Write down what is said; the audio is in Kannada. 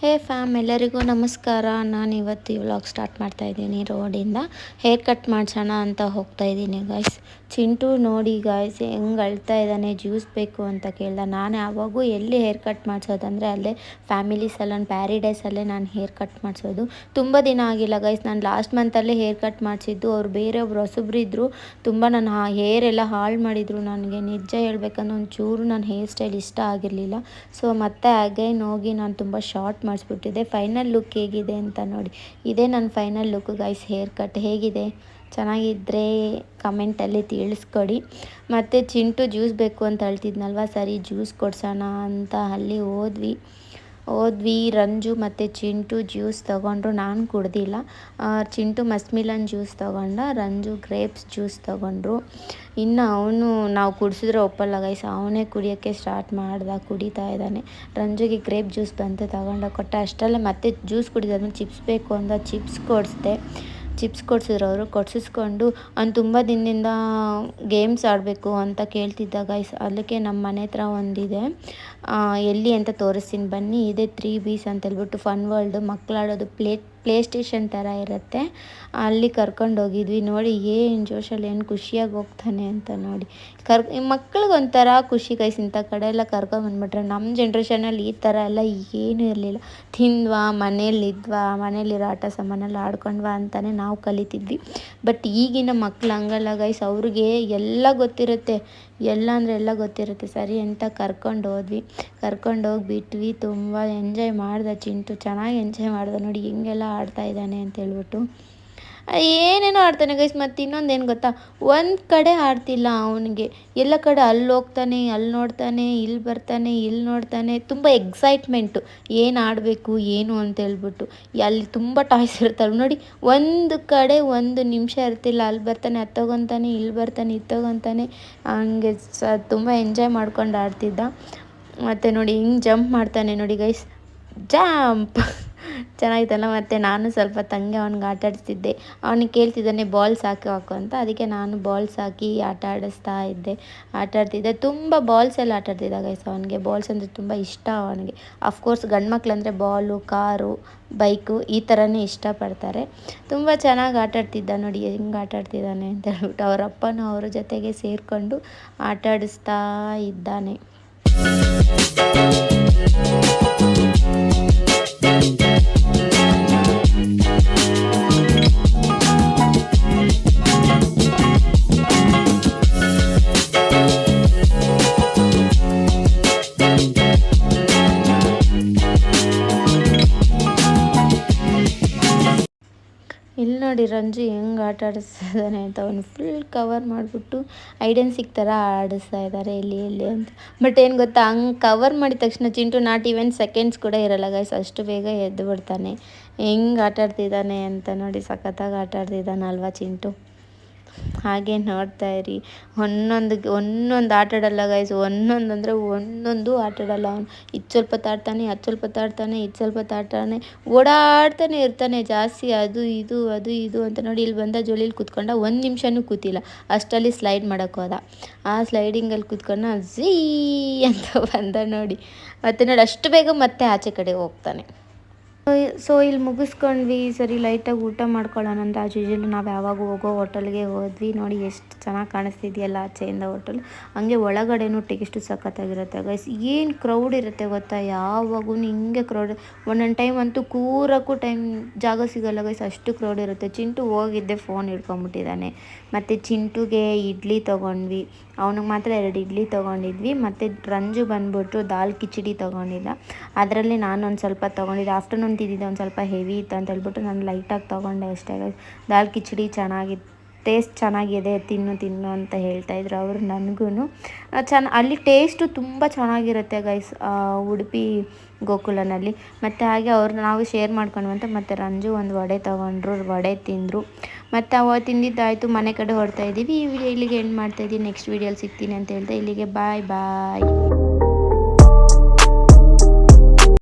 ಹೇ ಫ್ಯಾಮ್, ಎಲ್ಲರಿಗೂ ನಮಸ್ಕಾರ. ನಾನು ಇವತ್ತು ವ್ಲಾಗ್ ಸ್ಟಾರ್ಟ್ ಮಾಡ್ತಾ ಇದ್ದೀನಿ ರೋಡಿಂದ. ಹೇರ್ ಕಟ್ ಮಾಡಿಸೋಣ ಅಂತ ಹೋಗ್ತಾ ಇದ್ದೀನಿ ಗಾಯ್ಸ್ ಚಿಂಟು ನೋಡಿ ಗಾಯ್ಸ್ ಹೆಂಗೆ ಅಳ್ತಾ ಇದ್ದಾನೆ, ಜ್ಯೂಸ್ ಬೇಕು ಅಂತ ಕೇಳ್ದೆ. ನಾನು ಯಾವಾಗೂ ಎಲ್ಲಿ ಹೇರ್ ಕಟ್ ಮಾಡಿಸೋದಂದರೆ ಅಲ್ಲೇ ಫ್ಯಾಮಿಲಿ ಸಲನ್ ಪ್ಯಾರಿಡೈಸಲ್ಲೇ ನಾನು ಹೇರ್ ಕಟ್ ಮಾಡಿಸೋದು. ತುಂಬ ದಿನ ಆಗಿಲ್ಲ ಗಾಯ್ಸ್ ನಾನು ಲಾಸ್ಟ್ ಮಂತಲ್ಲೇ ಹೇರ್ ಕಟ್ ಮಾಡಿಸಿದ್ದು. ಅವ್ರು ಬೇರೆಯೊಬ್ರು ಹೊಸಬ್ರು ಇದ್ದರು ತುಂಬ ನನ್ನ ಹೇರ್ ಎಲ್ಲ ಹಾಳು ಮಾಡಿದರು ನನಗೆ. ನಿಜ ಹೇಳ್ಬೇಕಂದ್ರೆ ಒಂಚೂರು ನನ್ನ ಹೇರ್ ಸ್ಟೈಲ್ ಇಷ್ಟ ಆಗಿರಲಿಲ್ಲ. ಸೊ ಮತ್ತೆ ಅಗೈನ್ ಹೋಗಿ ನಾನು ತುಂಬ ಶಾರ್ಟ್ ಮಾಡಿಸ್ಬಿಟ್ಟಿದ್ದೆ ಫೈನಲ್ ಲುಕ್ ಹೇಗಿದೆ ಅಂತ ನೋಡಿ. ಇದೇ ನನ್ನ final look guys hair cut ಹೇಗಿದೆ? ಚೆನ್ನಾಗಿದ್ದರೆ ಕಮೆಂಟಲ್ಲಿ ತಿಳಿಸ್ಕೊಡಿ. ಮತ್ತು ಚಿಂಟು ಜ್ಯೂಸ್ ಬೇಕು ಅಂತ ಹೇಳ್ತಿದ್ನಲ್ವ? ಸರಿ ಜ್ಯೂಸ್ ಕೊಡ್ಸೋಣ ಅಂತ ಅಲ್ಲಿ ಹೋದ್ವಿ. ಹೋದ್ವಿ ರಂಜು ಮತ್ತು ಚಿಂಟು ಜ್ಯೂಸ್ ತೊಗೊಂಡ್ರು, ನಾನು ಕುಡ್ದಿಲ್ಲ. ಚಿಂಟು ಮಸ್ಮಿಲನ್ ಜ್ಯೂಸ್ ತೊಗೊಂಡ, ರಂಜು ಗ್ರೇಪ್ಸ್ ಜ್ಯೂಸ್ ತೊಗೊಂಡ್ರು. ಇನ್ನು ಅವನು ನಾವು ಕುಡಿಸಿದ್ರೆ ಒಪ್ಪಲ್ಲ ಗೈಸ್ ಅವನೇ ಕುಡಿಯೋಕ್ಕೆ ಸ್ಟಾರ್ಟ್ ಮಾಡ್ದ, ಕುಡಿತಾ ಇದ್ದಾನೆ. ರಂಜುಗೆ ಗ್ರೇಪ್ ಜ್ಯೂಸ್ ಬಂತು, ತಗೊಂಡ, ಕೊಟ್ಟ ಅಷ್ಟರಲ್ಲೇ ಮತ್ತೆ ಜ್ಯೂಸ್ ಕುಡಿದಾದ್ಮೇಲೆ ಚಿಪ್ಸ್ ಬೇಕು ಅಂದ ಚಿಪ್ಸ್ ಕೊಡಿಸ್ದೆ. ಚಿಪ್ಸ್ ಕೊಡಿಸಿದ್ರು ಅವರು, ಕೊಡಿಸಿಸ್ಕೊಂಡು ಅವ್ನು ತುಂಬ ದಿನದಿಂದ ಗೇಮ್ಸ್ ಆಡಬೇಕು ಅಂತ ಕೇಳ್ತಿದ್ದ ಗೈಸ್ ಅದಕ್ಕೆ ನಮ್ಮ ಮನೆ ಹತ್ರ ಒಂದಿದೆ. ಎಲ್ಲಿ ಅಂತ ತೋರಿಸ್ತೀನಿ ಬನ್ನಿ. ಇದೆ ತ್ರೀ ಬೀಸ್ ಅಂತ ಹೇಳ್ಬಿಟ್ಟು ಫನ್ ವರ್ಲ್ಡ್ ಮಕ್ಕಳಾಡೋದು ಪ್ಲೇ ಪ್ಲೇ ಸ್ಟೇಷನ್ ಥರ ಇರುತ್ತೆ. ಅಲ್ಲಿ ಕರ್ಕೊಂಡು ಹೋಗಿದ್ವಿ. ನೋಡಿ ಏನು ಜೋಶಲ್ಲಿ ಏನು ಖುಷಿಯಾಗಿ ಹೋಗ್ತಾನೆ ಅಂತ ನೋಡಿ. ಕರ್ ಮಕ್ಳಿಗೆ ಒಂಥರ ಖುಷಿ ಕೈಸ್ ಇಂಥ ಕಡೆ ಎಲ್ಲ ಕರ್ಕೊಂಬಂದ್ಬಿಟ್ರೆ ನಮ್ಮ ಜನ್ರೇಷನಲ್ಲಿ ಈ ಥರ ಎಲ್ಲ ಏನೂ ಇರಲಿಲ್ಲ. ತಿಂದ್ವಾ ಮನೇಲಿದ್ವಾ ಮನೇಲಿರೋ ಆಟ ಸಾಮಾನೆಲ್ಲ ಆಡ್ಕೊಂಡ್ವಾ ಅಂತಲೇ ನಾವು ಕಲಿತಿದ್ವಿ. ಬಟ್ ಈಗಿನ ಮಕ್ಳು ಹಂಗಲ್ಲ ಗೈಸ್ ಅವ್ರಿಗೆ ಎಲ್ಲ ಗೊತ್ತಿರುತ್ತೆ. ಎಲ್ಲ ಅಂದರೆ ಎಲ್ಲ ಗೊತ್ತಿರುತ್ತೆ. ಸರಿ ಅಂತ ಕರ್ಕೊಂಡು ಹೋದ್ವಿ. ಕರ್ಕೊಂಡು ಹೋಗಿ ಬಿಟ್ವಿ. ತುಂಬ ಎಂಜಾಯ್ ಮಾಡ್ದೆ ಚಿಂಟು. ಚೆನ್ನಾಗಿ ಎಂಜಾಯ್ ಮಾಡ್ದೆ. ನೋಡಿ, ಹೆಂಗೆಲ್ಲ ಆಡ್ತಾ ಇದ್ದಾನೆ ಅಂತ ಹೇಳ್ಬಿಟ್ಟು. ಏನೇನೋ ಆಡ್ತಾನೆ ಗೈಸ್ ಮತ್ತು ಇನ್ನೊಂದು ಗೊತ್ತಾ? ಒಂದು ಕಡೆ ಆಡ್ತಿಲ್ಲ ಅವನಿಗೆ. ಎಲ್ಲ ಕಡೆ ಅಲ್ಲಿ ಹೋಗ್ತಾನೆ, ಅಲ್ಲಿ ನೋಡ್ತಾನೆ, ಇಲ್ಲಿ ಬರ್ತಾನೆ, ಇಲ್ಲಿ ನೋಡ್ತಾನೆ. ತುಂಬ ಎಕ್ಸೈಟ್ಮೆಂಟು ಏನು ಆಡಬೇಕು, ಏನು ಅಂತ ಹೇಳ್ಬಿಟ್ಟು. ಅಲ್ಲಿ ತುಂಬ ಟಾಯ್ಸ್ ಇರ್ತಾರೆ ನೋಡಿ, ಒಂದು ಕಡೆ ಒಂದು ನಿಮಿಷ ಇರ್ತಿಲ್ಲ. ಅಲ್ಲಿ ಬರ್ತಾನೆ, ಅದು ತಗೊತಾನೆ, ಇಲ್ಲಿ ಬರ್ತಾನೆ, ಇದು ತಗೊತಾನೆ. ಹಂಗೆ ಸ, ತುಂಬ ಎಂಜಾಯ್ ಮಾಡ್ಕೊಂಡು ಆಡ್ತಿದ್ದ. ಮತ್ತು ನೋಡಿ, ಹಿಂಗೆ ಜಂಪ್ ಮಾಡ್ತಾನೆ ನೋಡಿ ಗೈಸ್ ಜಾಂಪ್ ಚೆನ್ನಾಗಿತ್ತಲ್ಲ ಮತ್ತು ನಾನು ಸ್ವಲ್ಪ ತಂಗಿ ಅವ್ನಿಗೆ ಆಟ ಆಡಿಸ್ತಿದ್ದೆ. ಅವನಿಗೆ ಕೇಳ್ತಿದ್ದಾನೆ ಬಾಲ್ಸ್ ಹಾಕಿ ಹಾಕು ಅಂತ. ಅದಕ್ಕೆ ನಾನು ಬಾಲ್ಸ್ ಹಾಕಿ ಆಟ ಆಡಿಸ್ತಾ ಇದ್ದೆ. ಆಟ ಆಡ್ತಿದ್ದೆ. ತುಂಬ ಬಾಲ್ಸ್ ಎಲ್ಲ ಆಟ ಆಡ್ತಿದ್ದ ಗೈಸ್ ಅವನಿಗೆ. ಬಾಲ್ಸ್ ಅಂದರೆ ತುಂಬ ಇಷ್ಟ ಅವನಿಗೆ. ಅಫ್ಕೋರ್ಸ್ ಗಂಡು ಮಕ್ಕಳಂದರೆ ಬಾಲು ಕಾರು ಬೈಕು ಈ ಥರನೇ ಇಷ್ಟಪಡ್ತಾರೆ. ತುಂಬ ಚೆನ್ನಾಗಿ ಆಟ ಆಡ್ತಿದ್ದ ನೋಡಿ, ಹೆಂಗೆ ಆಟ ಆಡ್ತಿದ್ದಾನೆ ಅಂತ ಹೇಳ್ಬಿಟ್ಟು ಅವರ ಅಪ್ಪನೂ ಅವರ ಜೊತೆಗೆ ಸೇರಿಕೊಂಡು ಆಟ ಆಡಿಸ್ತಾ ಇದ್ದಾನೆ. ನೋಡಿ ರಂಜು ಹೆಂಗೆ ಆಟ ಆಡಿಸ್ತಿದ್ದಾನೆ ಅಂತ ಅವನು ಫುಲ್ ಕವರ್ ಮಾಡಿಬಿಟ್ಟು ಐಡೆನ್ಸಿಕ್ ಥರ ಆಡಿಸ್ತಾ ಇದ್ದಾರೆ ಇಲ್ಲಿ ಇಲ್ಲಿ ಅಂತ. ಬಟ್ ಏನು ಗೊತ್ತಾ, ಹಂಗೆ ಕವರ್ ಮಾಡಿದ ತಕ್ಷಣ ಚಿಂಟು ನಾಟ್ ಈವೆನ್ ಸೆಕೆಂಡ್ಸ್ ಕೂಡ ಇರಲ್ಲ ಗೈಸ್ ಅಷ್ಟು ಬೇಗ ಎದ್ದು ಬಿಡ್ತಾನೆ ಹೆಂಗೆ ಆಟ ಆಡ್ತಿದ್ದಾನೆ ಅಂತ ನೋಡಿ, ಸಖತ್ತಾಗಿ ಆಟ ಆಡ್ತಿದ್ದಾನಲ್ವಾ ಚಿಂಟು. ಹಾಗೆ ನೋಡ್ತಾ ಇರಿ. ಒಂದೊಂದು ಒಂದೊಂದು ಆಟ ಆಡಲ್ಲ ಗೈಸ್ ಒಂದೊಂದು ಅಂದರೆ ಒಂದೊಂದು ಆಟಾಡಲ್ಲ ಅವನು. ಇದು ಸ್ವಲ್ಪ ತಾಡ್ತಾನೆ, ಅದು ಸ್ವಲ್ಪ ತಾಡ್ತಾನೆ, ಇದು ಸ್ವಲ್ಪ ತಾಡ್ತಾನೆ. ಓಡಾಡ್ತಾನೆ ಇರ್ತಾನೆ ಜಾಸ್ತಿ, ಅದು ಇದು ಅದು ಇದು ಅಂತ ನೋಡಿ ಇಲ್ಲಿ ಬಂದ ಜೋಳಿಲಿ ಕೂತ್ಕೊಂಡ ಒಂದು ನಿಮಿಷನೂ ಕೂತಿಲ್ಲ. ಅಷ್ಟರಲ್ಲಿ ಸ್ಲೈಡ್ ಮಾಡೋಕ್ಕೆ ಹೋದ. ಆ ಸ್ಲೈಡಿಂಗಲ್ಲಿ ಕೂತ್ಕೊಂಡು ಝೀ ಅಂತ ಬಂದ ನೋಡಿ. ಮತ್ತು ನೋಡಿ ಅಷ್ಟು ಬೇಗ ಮತ್ತೆ ಆಚೆ ಕಡೆ ಹೋಗ್ತಾನೆ. ಸೊ ಇಲ್ಲಿ ಮುಗಿಸ್ಕೊಂಡ್ವಿ. ಸರಿ ಲೈಟಾಗಿ ಊಟ ಮಾಡ್ಕೊಳ್ಳೋಣ ಅಂತ ಯೂಶಲ್ ನಾವು ಯಾವಾಗ ಹೋಗೋ ಹೋಟೆಲ್ಗೆ ಹೋದ್ವಿ. ನೋಡಿ ಎಷ್ಟು ಚೆನ್ನಾಗಿ ಕಾಣಿಸ್ತಿದೆಯಲ್ಲ ಆಚೆಯಿಂದ ಹೋಟೆಲ್ ಹಂಗೆ ಒಳಗಡೆನೂ ಟೇಸ್ಟು ಸಖತ್ತಾಗಿರುತ್ತೆ. ಗೈಸ್ ಏನು ಕ್ರೌಡ್ ಇರುತ್ತೆ ಗೊತ್ತಾ? ಯಾವಾಗೂ ಹಿಂಗೆ ಕ್ರೌಡ್ ಒಂದೊಂದು ಟೈಮ್ ಅಂತೂ ಕೂರಕ್ಕೂ ಟೈಮ್ ಜಾಗ ಸಿಗಲ್ಲ. ಗೈಸ್ ಅಷ್ಟು ಕ್ರೌಡ್ ಇರುತ್ತೆ. ಚಿಂಟು ಹೋಗಿದ್ದೆ ಫೋನ್ ಹಿಡ್ಕೊಂಬಿಟ್ಟಿದ್ದಾನೆ ಮತ್ತು ಚಿಂಟುಗೆ ಇಡ್ಲಿ ತೊಗೊಂಡ್ವಿ. ಅವನಿಗೆ ಮಾತ್ರ ಎರಡು ಇಡ್ಲಿ ತೊಗೊಂಡಿದ್ವಿ. ಮತ್ತು ರಂಜು ಬಂದ್ಬಿಟ್ಟು ದಾಲ್ ಕಿಚಡಿ ತೊಗೊಂಡಿದ್ದ ಅದರಲ್ಲಿ ನಾನೊಂದು ಸ್ವಲ್ಪ ತೊಗೊಂಡಿದ್ದೆ. ಆಫ್ಟರ್ನೂನ್ ತಿಂದಿದ್ದೆ ಒಂದು ಸ್ವಲ್ಪ ಹೆವಿ ಇತ್ತು ಅಂತ ಹೇಳ್ಬಿಟ್ಟು ನಾನು ಲೈಟಾಗಿ ತೊಗೊಂಡೆ ಅಷ್ಟೇ ದಾಲ್ ಕಿಚಡಿ ಚೆನ್ನಾಗಿತ್ತು ಟೇಸ್ಟ್ ಚೆನ್ನಾಗಿದೆ, ತಿನ್ನು ತಿನ್ನು ಅಂತ ಹೇಳ್ತಾಯಿದ್ರು ಅವರು ನನಗೂ ಚೆನ್ನ ಅಲ್ಲಿ ಟೇಸ್ಟು ತುಂಬ ಚೆನ್ನಾಗಿರುತ್ತೆ ಗೈಸ್ ಉಡುಪಿ ಗೋಕುಲನಲ್ಲಿ. ಮತ್ತು ಹಾಗೆ ಅವ್ರು ನಾವು ಶೇರ್ ಮಾಡ್ಕೊಂಡು ಅಂತ ಮತ್ತು ರಂಜು ಒಂದು ವಡೆ ತೊಗೊಂಡ್ರು, ವಡೆ ತಿಂದರು. ಮತ್ತು ಅವ ತಿಂದಿದ್ದಾಯಿತು, ಮನೆ ಕಡೆ ಹೊಡ್ತಾಯಿದ್ದೀವಿ ಈ ವಿಡಿಯೋ ಇಲ್ಲಿಗೆ ಎಂಡ್ ಮಾಡ್ತಾಯಿದ್ದೀವಿ ನೆಕ್ಸ್ಟ್ ವೀಡಿಯೋಲಿ ಸಿಗ್ತೀನಿ ಅಂತ ಹೇಳ್ತಾ ಇಲ್ಲಿಗೆ ಬಾಯ್ ಬಾಯ್